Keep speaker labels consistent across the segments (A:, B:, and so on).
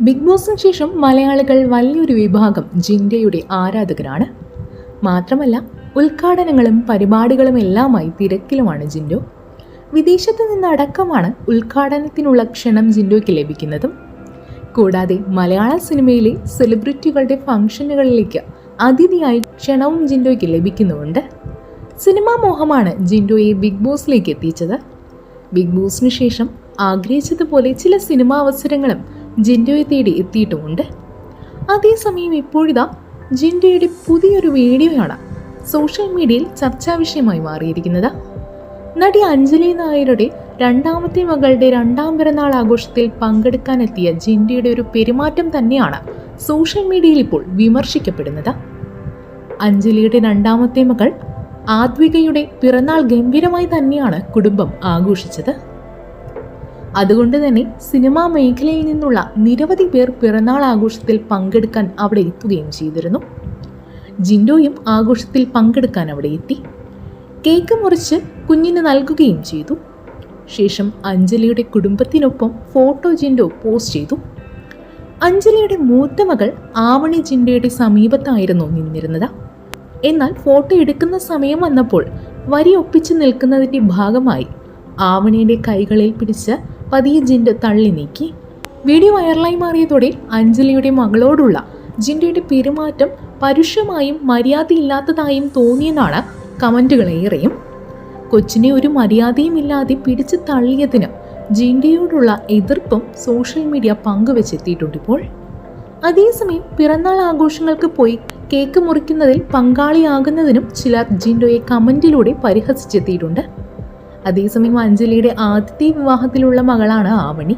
A: Big ബോസിന് ശേഷം മലയാളികൾ വലിയൊരു വിഭാഗം ജിൻഡയുടെ ആരാധകരാണ്. മാത്രമല്ല ഉദ്ഘാടനങ്ങളും പരിപാടികളും എല്ലാമായി തിരക്കിലുമാണ് ജിൻഡോ. വിദേശത്ത് നിന്നടക്കമാണ് ഉദ്ഘാടനത്തിനുള്ള ക്ഷണം ജിൻഡോയ്ക്ക് ലഭിക്കുന്നതും. കൂടാതെ മലയാള സിനിമയിലെ സെലിബ്രിറ്റികളുടെ ഫംഗ്ഷനുകളിലേക്ക് അതിഥിയായി ക്ഷണവും ജിൻഡോയ്ക്ക് ലഭിക്കുന്നുമുണ്ട്. സിനിമാ മോഹമാണ് ജിൻഡോയെ ബിഗ് ബോസിലേക്ക് എത്തിച്ചത്. ബിഗ് ബോസിന് ശേഷം ആഗ്രഹിച്ചതുപോലെ ചില സിനിമാ അവസരങ്ങളും ജിൻഡോയെ തേടി എത്തിയിട്ടുമുണ്ട്. അതേസമയം ഇപ്പോഴിതാ ജിൻഡോയുടെ പുതിയൊരു വീഡിയോയാണ് സോഷ്യൽ മീഡിയയിൽ ചർച്ചാ വിഷയമായി മാറിയിരിക്കുന്നത്. നടി അഞ്ജലി നായരുടെ രണ്ടാമത്തെ മകളുടെ രണ്ടാം പിറന്നാൾ ആഘോഷത്തിൽ പങ്കെടുക്കാനെത്തിയ ജിൻഡയുടെ ഒരു പെരുമാറ്റം തന്നെയാണ് സോഷ്യൽ മീഡിയയിൽ ഇപ്പോൾ വിമർശിക്കപ്പെടുന്നത്. അഞ്ജലിയുടെ രണ്ടാമത്തെ മകൾ ആദ്വികയുടെ പിറന്നാൾ ഗംഭീരമായി തന്നെയാണ് കുടുംബം ആഘോഷിച്ചത്. അതുകൊണ്ട് തന്നെ സിനിമാ മേഖലയിൽ നിന്നുള്ള നിരവധി പേർ പിറന്നാൾ ആഘോഷത്തിൽ പങ്കെടുക്കാൻ അവിടെ എത്തുകയും ചെയ്തിരുന്നു. ജിൻഡോയും ആഘോഷത്തിൽ പങ്കെടുക്കാൻ അവിടെ എത്തി. കേക്ക് മുറിച്ച് കുഞ്ഞിന് നൽകുകയും ചെയ്തു. ശേഷം അഞ്ജലിയുടെ കുടുംബത്തിനൊപ്പം ഫോട്ടോ ജിൻഡോ പോസ്റ്റ് ചെയ്തു. അഞ്ജലിയുടെ മൂത്ത മകൾ ആവണി ജിൻഡോയുടെ സമീപത്തായിരുന്നു നിന്നിരുന്നത്. എന്നാൽ ഫോട്ടോ എടുക്കുന്ന സമയം വന്നപ്പോൾ വരി ഒപ്പിച്ച് നിൽക്കുന്നതിന്റെ ഭാഗമായി ആവണിയുടെ കൈകളിൽ പിടിച്ച് പതിയെ ജിൻഡോ തള്ളി നീക്കി. വീഡിയോ വൈറലായി മാറിയതോടെ അഞ്ജലിയുടെ മകളോടുള്ള ജിൻഡയുടെ പെരുമാറ്റം പരുഷമായും മര്യാദയില്ലാത്തതായും തോന്നിയെന്നാണ് കമന്റുകളേറെയും കൊച്ചിനെ ഒരു മര്യാദയും ഇല്ലാതെ പിടിച്ചു തള്ളിയതിന് ജിൻഡയോടുള്ള എതിർപ്പും സോഷ്യൽ മീഡിയ പങ്കുവെച്ചെത്തിയിട്ടുണ്ട് ഇപ്പോൾ. അതേസമയം പിറന്നാൾ ആഘോഷങ്ങൾക്ക് പോയി കേക്ക് മുറിക്കുന്നതിൽ പങ്കാളിയാകുന്നതിനും ചിലർ ജിൻഡോയെ കമന്റിലൂടെ പരിഹസിച്ചെത്തിയിട്ടുണ്ട്. അതേസമയം അഞ്ജലിയുടെ ആദ്യത്തെ വിവാഹത്തിലുള്ള മകളാണ് ആവണി.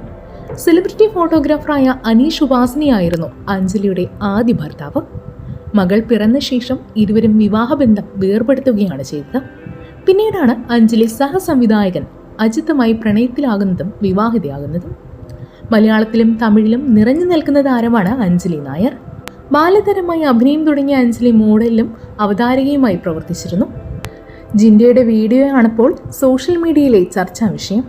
A: സെലിബ്രിറ്റി ഫോട്ടോഗ്രാഫറായ അനീഷ് ഉപാസനയായിരുന്നു അഞ്ജലിയുടെ ആദ്യ ഭർത്താവ്. മകൾ പിറന്ന ശേഷം ഇരുവരും വിവാഹബന്ധം വേർപെടുത്തുകയാണ് ചെയ്തത്. പിന്നീടാണ് അഞ്ജലി സഹസംവിധായകൻ അജിത്തുമായി പ്രണയത്തിലാകുന്നതും വിവാഹിതയാകുന്നതും. മലയാളത്തിലും തമിഴിലും നിറഞ്ഞു നിൽക്കുന്ന താരമാണ് അഞ്ജലി നായർ. ബാലതരമായി അഭിനയം തുടങ്ങിയ അഞ്ജലി മോഡലിലും അവതാരകയുമായി പ്രവർത്തിച്ചിരുന്നു. ജിൻഡയുടെ വീഡിയോയാണിപ്പോൾ സോഷ്യൽ മീഡിയയിലെ ചർച്ചാ വിഷയം.